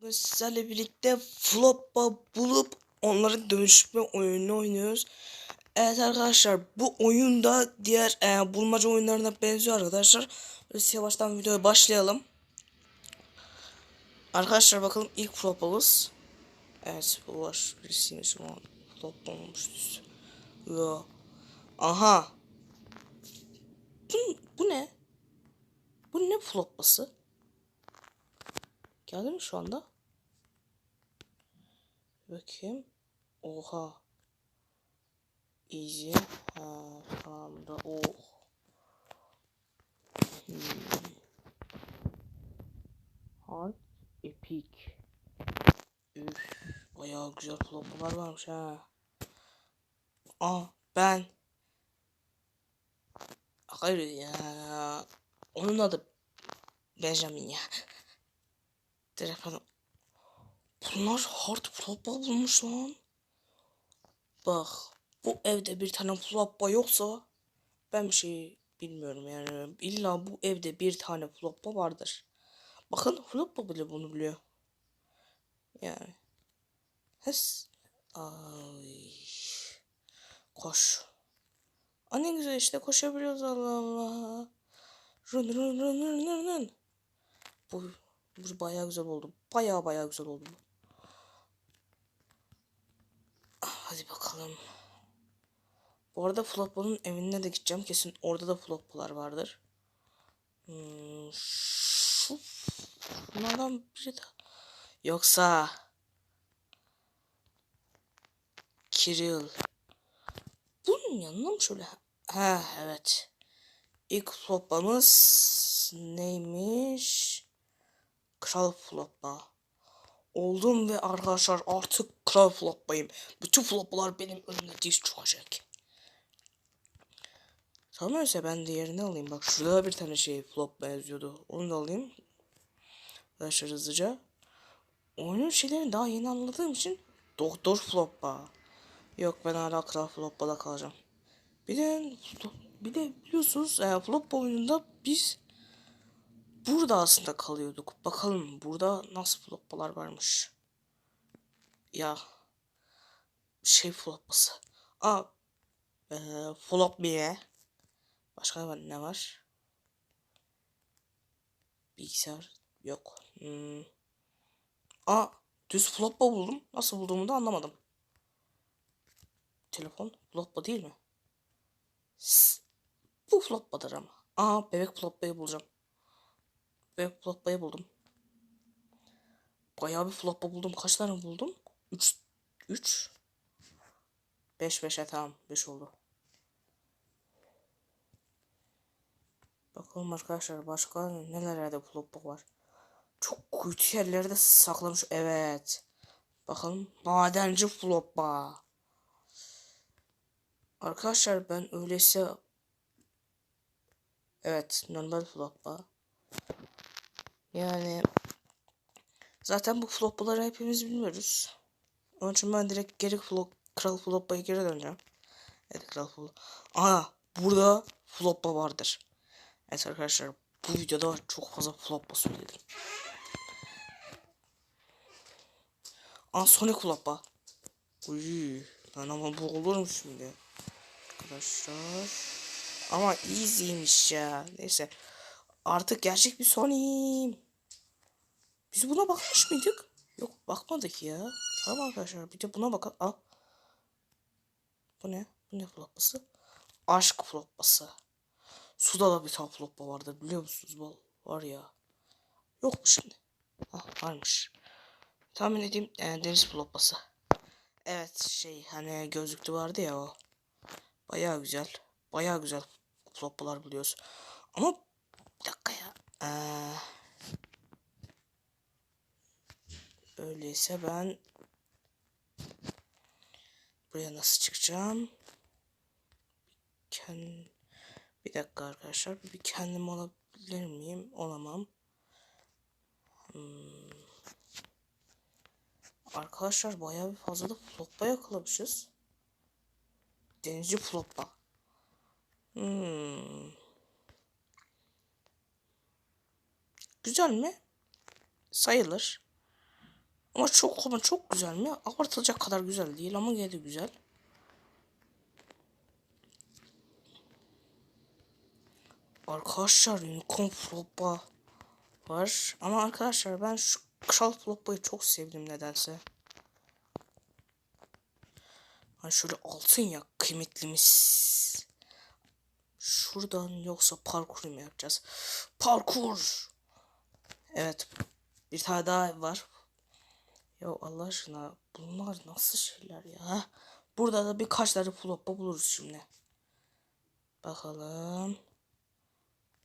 Bugün birlikte Floppa bulup onların dönüşme oyununu oynuyoruz. Evet arkadaşlar bu oyunda diğer e, bulmaca oyunlarına benziyor arkadaşlar. Biz yavaştan videoya başlayalım. Arkadaşlar bakalım ilk Floppa'mız. Evet bu var. Birisiymiş ama Floppa olmuştu. Yo. Aha. Bu, bu ne? Bu ne Floppa'sı? Geldi mi şu anda? Bakayım. Oha. Easy. Ha, tamam da oh. Hmm. Hard. Epic. Üf. Bayağı güzel floplar varmış ha. Aa ben. Hayır ya. Onun adı Benjamin ya. Direkt bana... Bunlar hard floppa bulmuş lan. Bak bu evde bir tane floppa yoksa ben bir şey bilmiyorum yani. İlla bu evde bir tane floppa vardır. Bakın floppa bile bunu biliyor. Yani. Hes. Ay. Koş. Aa ne güzel işte koşabiliyoruz Allah Allah. Run run run run run run. Bu bu bayağı güzel oldu. Bayağı bayağı güzel oldu. Ah, Hadi bakalım. Bu arada Floppa'nın evine de gideceğim. Kesin orada da Floppa'lar vardır. Hmm, bunlardan biri de. Yoksa Kiril. Bunun yanına mı şöyle? Ha evet. İlk Floppa'mız neymiş? Kral Floppa. Oldum ve arkadaşlar artık Kral Floppa'yım. Bütün Floppa'lar benim önümde diz çökecek. Tamam öyleyse ben diğerini alayım. Bak şurada da bir tane şey Floppa yazıyordu. Onu da alayım. Arkadaşlar hızlıca. Oyunun şeylerini daha yeni anladığım için Doktor Floppa. Yok ben hala Kral Floppa'da kalacağım. Bir de bir de biliyorsunuz e, Floppa oyununda biz burada aslında kalıyorduk. Bakalım burada nasıl floppalar varmış. Ya şey floppası. Aa e, flop bir Başka ne var? Bilgisayar yok. Hmm. Aa düz floppa buldum. Nasıl bulduğumu da anlamadım. Telefon floppa değil mi? Bu floppadır ama. Aa bebek floppayı bulacağım. Bebek floppayı buldum. Bayağı bir floppa buldum. Kaç tane buldum? 3 3 5 5'e tamam 5 oldu. Bakalım arkadaşlar başka nelerde floppa var. Çok kötü yerlerde saklamış. Evet. Bakalım madenci floppa. Arkadaşlar ben öyleyse Evet normal floppa. Yani zaten bu flopları hepimiz bilmiyoruz. Onun için ben direkt geri flop, kral floppa'ya geri döneceğim. Evet kral flop. Aa burada floppa vardır. Evet arkadaşlar bu videoda çok fazla floppa söyledim. Aa Sonic floppa. Uy, ben ama bu olur mu şimdi? Arkadaşlar. Ama easy'ymiş ya. Neyse. Artık gerçek bir Sony'yim. Biz buna bakmış mıydık? Yok bakmadık ya. Tamam arkadaşlar bir de buna bakalım. Al. Bu ne? Bu ne floppası? Aşk floppası. Suda da bir tane floppa vardır biliyor musunuz? Var ya. Yok mu şimdi? Ah varmış. Tahmin edeyim e, deniz floppası. Evet şey hani gözlüklü vardı ya o. Bayağı güzel. Bayağı güzel floppalar buluyoruz. Ama bir dakika ya. Ee, öyleyse ben buraya nasıl çıkacağım? Kend... Bir dakika arkadaşlar. Bir kendim olabilir miyim? Olamam. Hmm. Arkadaşlar bayağı bir fazla da floppa yakalamışız. Denizci floppa. Hmm. Güzel mi? Sayılır. Ama çok ama çok güzel mi? Abartılacak kadar güzel değil ama yine de güzel. Arkadaşlar unicorn floppa var. Ama arkadaşlar ben şu kral floppayı çok sevdim nedense. Hani şöyle altın ya kıymetlimiz. Şuradan yoksa parkur mu yapacağız? Parkur. Evet. Bir tane daha var. Ya Allah aşkına bunlar nasıl şeyler ya? Burada da birkaç tane floppa buluruz şimdi. Bakalım.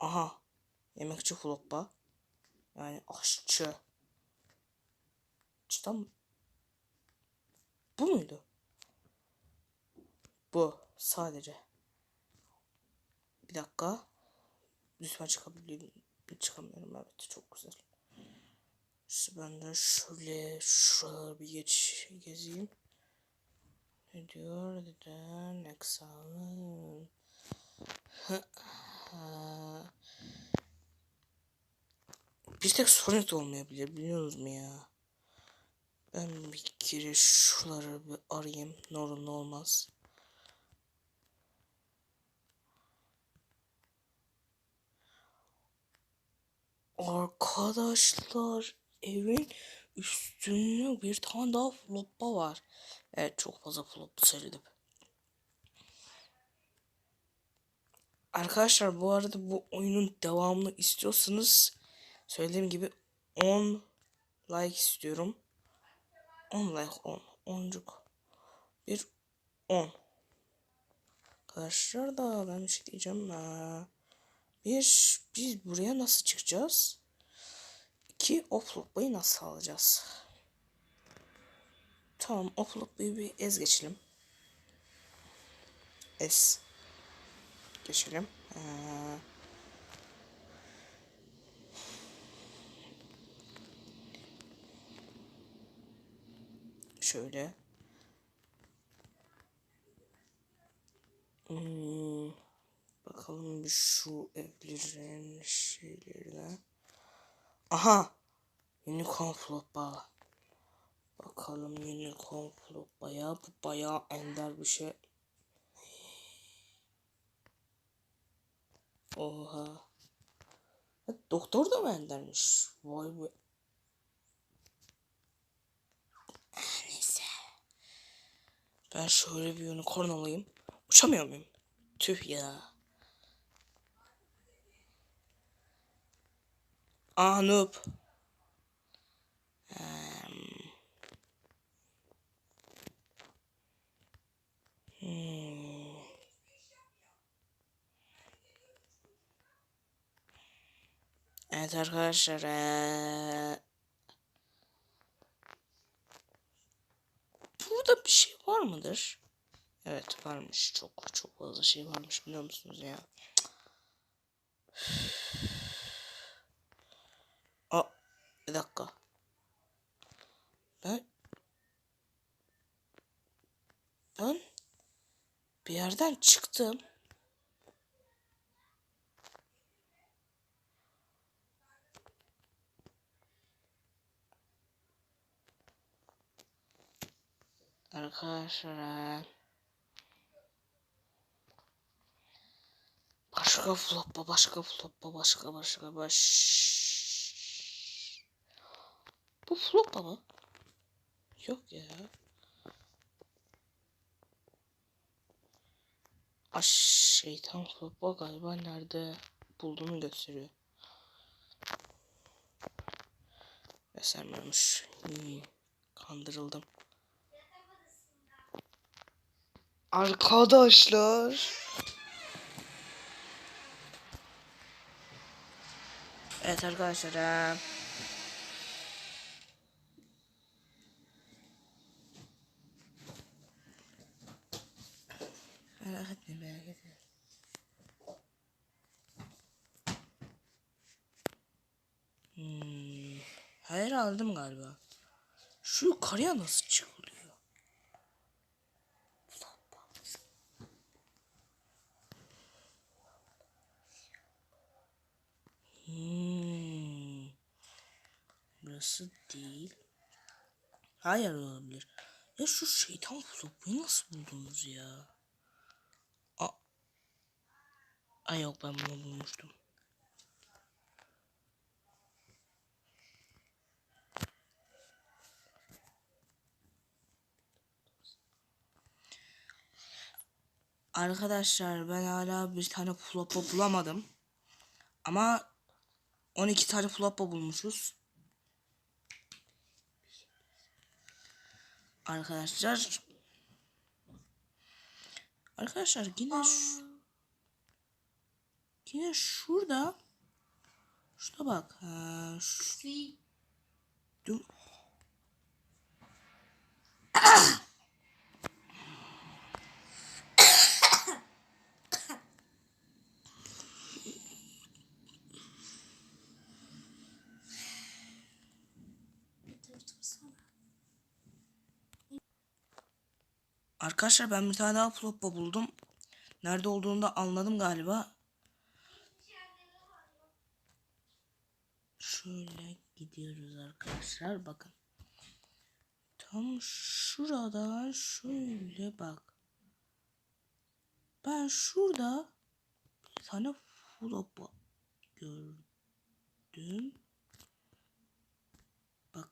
Aha. Yemekçi floppa. Yani aşçı. Cidden bu muydu? Bu sadece. Bir dakika. Lütfen çıkabilirim. Çıkamıyorum evet çok güzel. İşte ben de şöyle şuraları bir geç gezeyim. Ne diyor? Neden? Exalın. Bir tek Sonic olmayabilir biliyorsunuz mu ya? Ben bir kere şuraları bir arayayım. Ne olur ne olmaz. Arkadaşlar evin üstünde bir tane daha floppa var. Evet çok fazla flop söyledim. Arkadaşlar bu arada bu oyunun devamını istiyorsanız söylediğim gibi 10 like istiyorum. 10 like 10. 10'cuk. Bir 10. Arkadaşlar da ben bir şey diyeceğim. Ha. Bir, biz buraya nasıl çıkacağız? İki, offload'layı nasıl alacağız? Tamam, offload'layı bir ez geçelim. Ez. Geçelim. Ee, şöyle. Hmm. Bakalım bir şu evlerin şeylerine. Aha! Unicorn Flop'a. Bakalım Unicorn Flop'a Bu bayağı ender bir şey. Oha. Doktor da mı endermiş? Vay be. Neyse. Ben şöyle bir unicorn alayım. Uçamıyor muyum? Tüh ya. Noob. Hmm. Evet arkadaşlar. Ee... Burada bir şey var mıdır? Evet varmış. Çok çok fazla şey varmış biliyor musunuz ya? Bir dakika. Ben ben bir yerden çıktım. Arkadaşlar Başka floppa, başka floppa, başka başka baş. Bu floppa mı? Yok ya. Aş şeytan floppa galiba nerede bulduğunu gösteriyor. Göstermemiş. Hmm, kandırıldım. Arkadaşlar. Evet arkadaşlar. Hayır aldım galiba. Şu yukarıya nasıl çıkılıyor? Hmm. Burası değil. Hayır olabilir. Ya şu şeytan flopayı nasıl buldunuz ya? A Ay yok ben bunu bulmuştum. Arkadaşlar ben hala bir tane flopa bulamadım. Ama 12 tane flopa bulmuşuz. Arkadaşlar Arkadaşlar yine yine şurada şurada bak. Ha, şu, dur. Arkadaşlar ben bir tane daha floppa buldum. Nerede olduğunu da anladım galiba. Şöyle gidiyoruz arkadaşlar bakın. Tam şurada şöyle bak. Ben şurada bir tane floppa gördüm.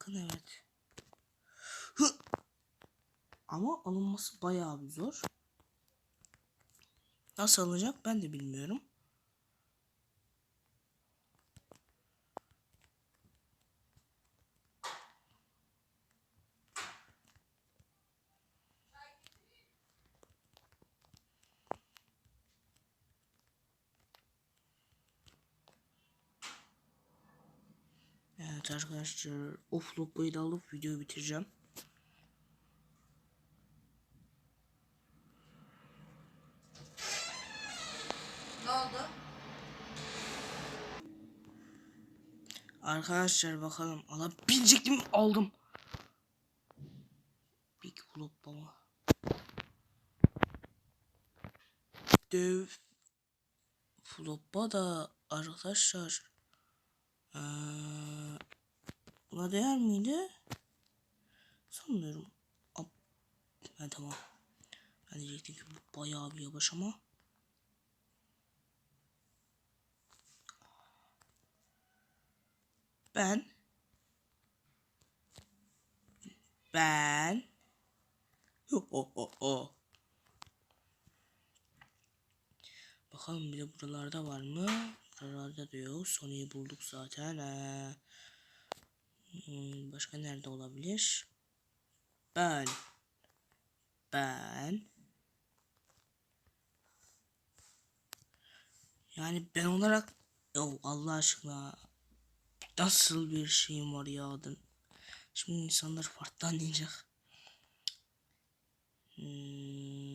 Bakın evet. Hı! Ama alınması bayağı bir zor. Nasıl alınacak ben de bilmiyorum. Evet arkadaşlar o flopayı da alıp videoyu bitireceğim. Ne oldu? Arkadaşlar bakalım alabilecektim aldım. Big flop baba. Dev flop'a da arkadaşlar ee, buna değer miydi? Sanmıyorum. Ab ha, tamam. Ben diyecektim ki bu bayağı bir yavaş ama. Ben ben ho ho ho ho. Bakalım bir de buralarda var mı? Buralarda da yok. Sony'yi bulduk zaten. Ee, başka nerede olabilir? Ben ben yani ben olarak Yo, Allah aşkına nasıl bir şeyim var ya adın. Şimdi insanlar farklı anlayacak. Hmm.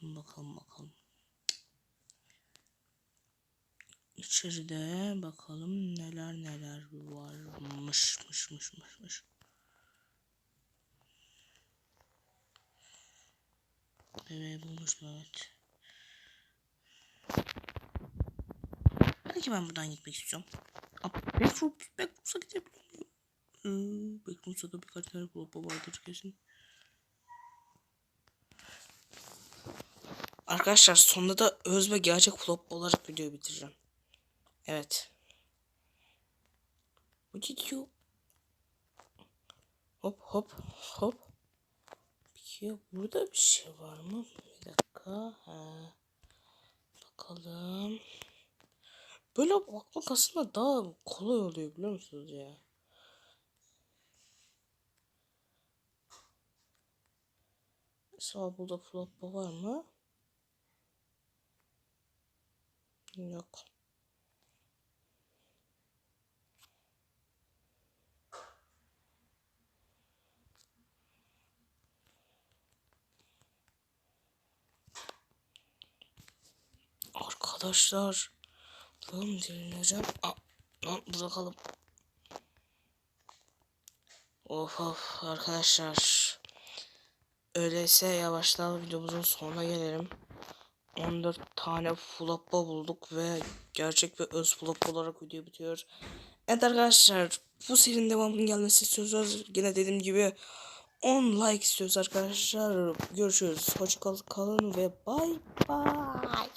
Bakalım bakalım bakalım. İçeride bakalım neler neler varmış mış mış mış mış. Evet bulmuşum evet. Belki ben buradan gitmek istiyorum. Backrooms, Backrooms'a gidebilir miyim? Hmm, Backrooms'ta da birkaç tane kulübe vardır kesin. Arkadaşlar sonunda da öz gerçek flop olarak videoyu bitireceğim. Evet. Bu gidiyor. Hop hop hop. Peki burada bir şey var mı? Bir dakika. Ha. Bakalım. Böyle bakmak aslında daha kolay oluyor biliyor musunuz ya? Mesela burada flop var mı? Yok. Arkadaşlar. Tamam dinleyeceğim. Aa, lan bırakalım. Of of arkadaşlar. Öyleyse yavaştan videomuzun sonuna gelelim. 14 tane floppa bulduk ve gerçek ve öz flop olarak video bitiyor. Evet arkadaşlar bu serinin devamının gelmesi istiyorsanız yine dediğim gibi 10 like istiyoruz arkadaşlar. Görüşürüz. Hoşça kalın ve bay bay.